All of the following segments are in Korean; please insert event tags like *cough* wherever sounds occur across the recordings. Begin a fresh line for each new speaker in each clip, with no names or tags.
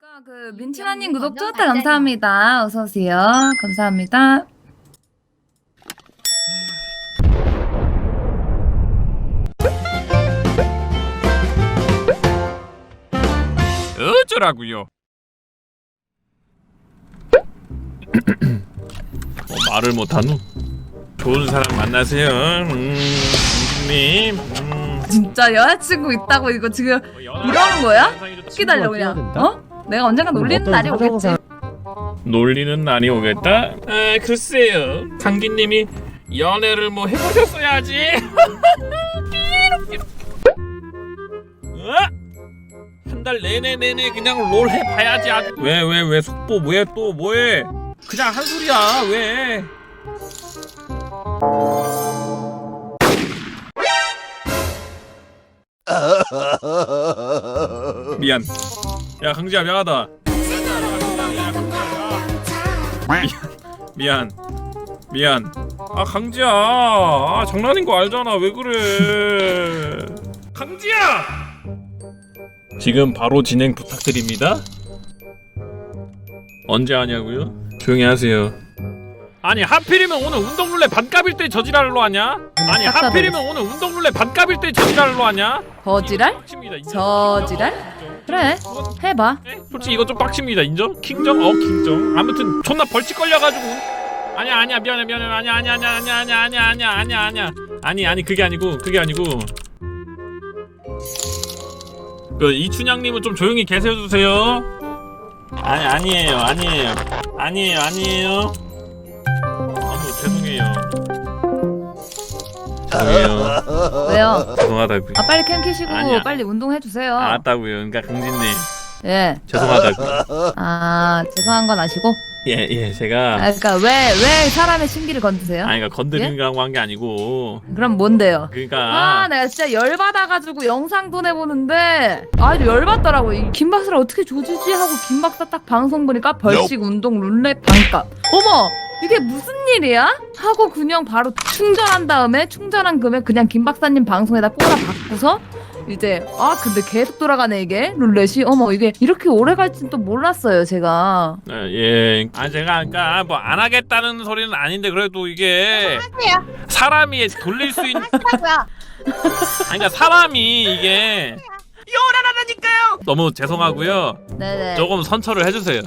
안녕하십니까. 그 민치나님 구독 좋다 감사합니다. 어서 오세요. 감사합니다.
어쩌라고요? 어, 말을 못하노? 좋은 사람 만나세요. 음, 님. 음,
진짜 여자친구 있다고 이거 지금
뭐
이러는 거야?
친구가
그냥.
어?
내가 언젠가 놀리는 날이 오겠지.
놀리는 날이 오겠다. 아, 글쎄요. 강기님이 연애를 뭐 해보셨어야지. *laughs* 어? 한달 내내 내내 그냥 롤 해봐야지 아주. 왜왜 왜 속보 뭐해 또 뭐해? 그냥 한 소리야 왜? *laughs* 미안. 야 강지야 미안하다. 미안. 미안. 아 강지야. 아, 장난인 거 알잖아. 왜 그래? 강지야! 지금 바로 진행 부탁드립니다. 언제 하냐고요? 조용히 하세요. 아니 하필이면 오늘 운동룰레 반값일 때 저지랄로 하냐? 아니 하필이면 오늘 운동룰레 반값일 때 저지랄로 하냐?
거지랄? 저지랄? 그래. 해봐.
네? 솔직히 이거 좀 빡칩니다 인정? 킹정? 어 킹정 아무튼 존나 벌칙 걸려가지고 아니야 아니야 미안해 미안해 아니야 아니야 아니야 아니야 아니야 아니야 아니야 아니야 아니 아니 그게 아니고 그게 아니고 그 이춘향님은 좀 조용히 계세요 주세요 아니 아니에요 아니에요 아니에요 아니에요 죄송해요 *laughs*
왜요?
죄송하다고요
아 빨리 캠 키시고
아니야.
빨리 운동해 주세요.
알았다고요 그러니까 강진님
예.
죄송하다고요
아 죄송한 건 아시고.
예 예 제가
아 그러니까 왜 왜 사람의 신기를 건드세요?
아니 그러니까 건드리라고 한 게 아니고
그럼 뭔데요?
그러니까
아, 내가 진짜 열받아가지고 영상 보내보는데 아주 열받더라고. 이 김박사를 어떻게 조지지 하고 김박사 딱 방송 보니까 벌칙 운동 룰렛 반값. 어머, 이게 무슨 일이야? 하고 그냥 바로 충전한 다음에 충전한 금액 그냥 김 박사님 방송에다 꼬라 박고서 이제 아 근데 계속 돌아가네 이게 룰렛이 어머 이게 이렇게 오래 갈진 또 몰랐어요 제가
아, 예. 아 제가 그러니까 뭐 안 하겠다는 소리는 아닌데 그래도 이게 사람이 돌릴 수 있는? 아니 그러니까 사람이 이게 요란하다니까요. 너무 죄송하고요.
네네
조금 선처를 해주세요.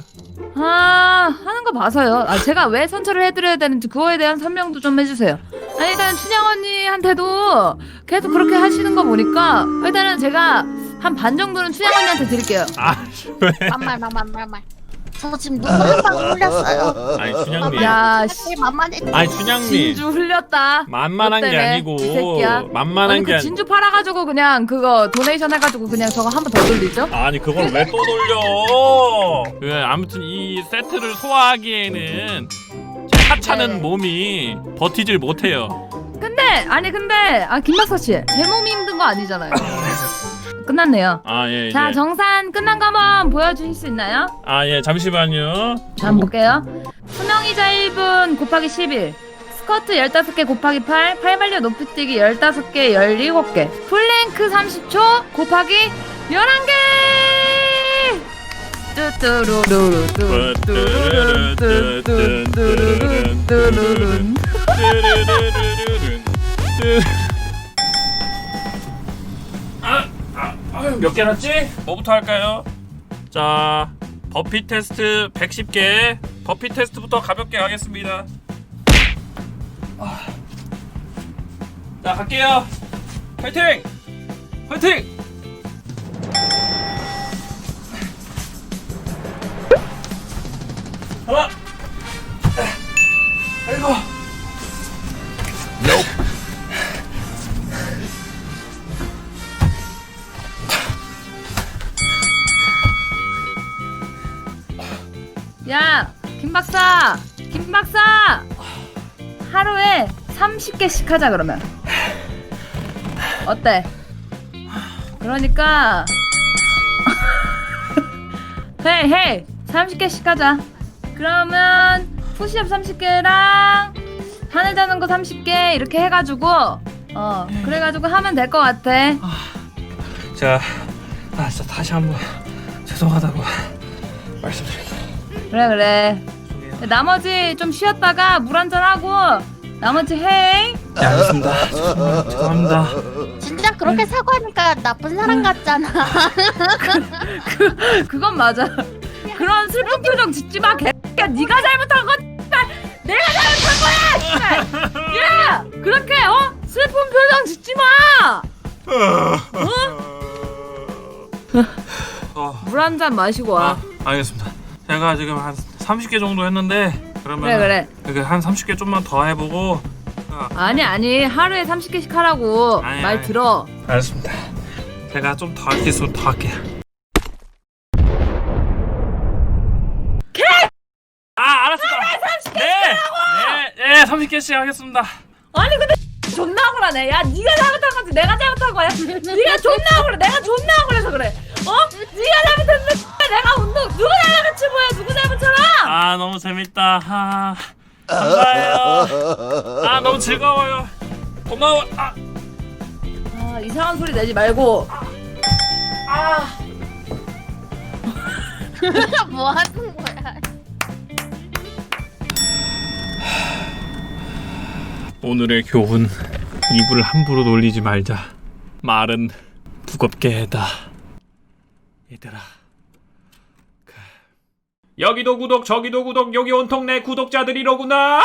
아 하는 거 봐서요. 아 제가 왜 선처를 해드려야 되는지 그거에 대한 설명도 좀 해주세요. 아니 일단 춘향 언니한테도 계속 그렇게 하시는 거 보니까 일단은 제가 한 반 정도는 춘향 언니한테 드릴게요.
아 왜?
만말 만말 만말. 저 지금 눈물 한방 흘렸어요.
아니 춘향님.
야 씨,
만만해.
아니 춘향님.
진주 흘렸다.
만만한
너
게
때문에,
아니고
이 새끼야.
만만한
아니
게
그
아니.
진주 팔아가지고 그냥 그거 도네이션 해가지고 그냥 저거 한 번 더 돌리죠.
아니 그걸 왜 또 돌려? 그 아무튼 이 세트를 소화하기에는 제 하찮은
네.
몸이 버티질 못해요.
근데 아니 근데 아 김박사 씨 제 몸이 힘든 거 아니잖아요. *laughs* 끝났네요.
아 예.
자
예.
정산 끝난 거 한번 보여주실 수 있나요?
아 예 잠시만요.
자, 한번 볼게요. 수명이자 1분 곱하기 11. 스커트 15개 곱하기 8. 팔발려 높이뛰기 15개, 17개. 플랭크 30초 곱하기 11개! 뚜뚜루루루 뚜뚜루루 뚜뚜루루 뚜루룬.
아, 몇 개 났지? 뭐부터 할까요? 자, 버피 테스트 110개. 버피 테스트부터 가볍게 가겠습니다. 아. 자, 갈게요. 파이팅! 파이팅!
야, 김 박사! 김 박사! 하루에 30개씩 하자, 그러면. 어때? 그러니까. *laughs* 헤이, 헤이! 30개씩 하자. 그러면, 푸시업 30개랑, 하늘 자는 거 30개, 이렇게 해가지고, 어, 그래가지고 하면 될 것 같아.
자, 아, 진짜 다시 한번 죄송하다고 말씀드릴게요.
그래 그래. 나머지 좀 쉬었다가 물 한잔 하고 나머지 해.
네, 알겠습니다. 죄송합니다. 죄송합니다.
진짜 그렇게 사과하니까 나쁜 사람 같잖아. *laughs*
그건 맞아. 그런 슬픈 표정 짓지 마. 개야 네가 잘못한 건. 내가 잘못한 거야. 야 그렇게 어 슬픈 표정 짓지 마.
어,
물 한 잔 마시고 와.
아, 알겠습니다. 제가 지금 한 30개 정도 했는데 그러면
그래 그래.
한 30개 좀만 더 해보고 어,
아니 아니 하루에 30개씩 하라고
아니,
말
아니.
들어.
알겠습니다. 제가 좀 더 할 수 있으면 더 할게요. 개! 아 알았습니다. 네, 네, 네, 30개씩 하겠습니다.
아니 근데 존나 억울하네. 야 네가 잘못한 거지 내가 잘못한 거야. 네가 존나 억울해. 내가 존나 억울해서 그래. 어? 네가 잘못했는데 내가 운동 누구
아 너무 재밌다. 아, 감사해요. 아 너무 즐거워요. 고마워. 아,
아 이상한 소리 내지 말고. 아 *laughs*
뭐 하는 거야?
오늘의 교훈 이불을 함부로 놀리지 말자 말은 무겁게 해다 얘들아 그 여기도 구독 저기도 구독 여기 온통 내 구독자들이로구나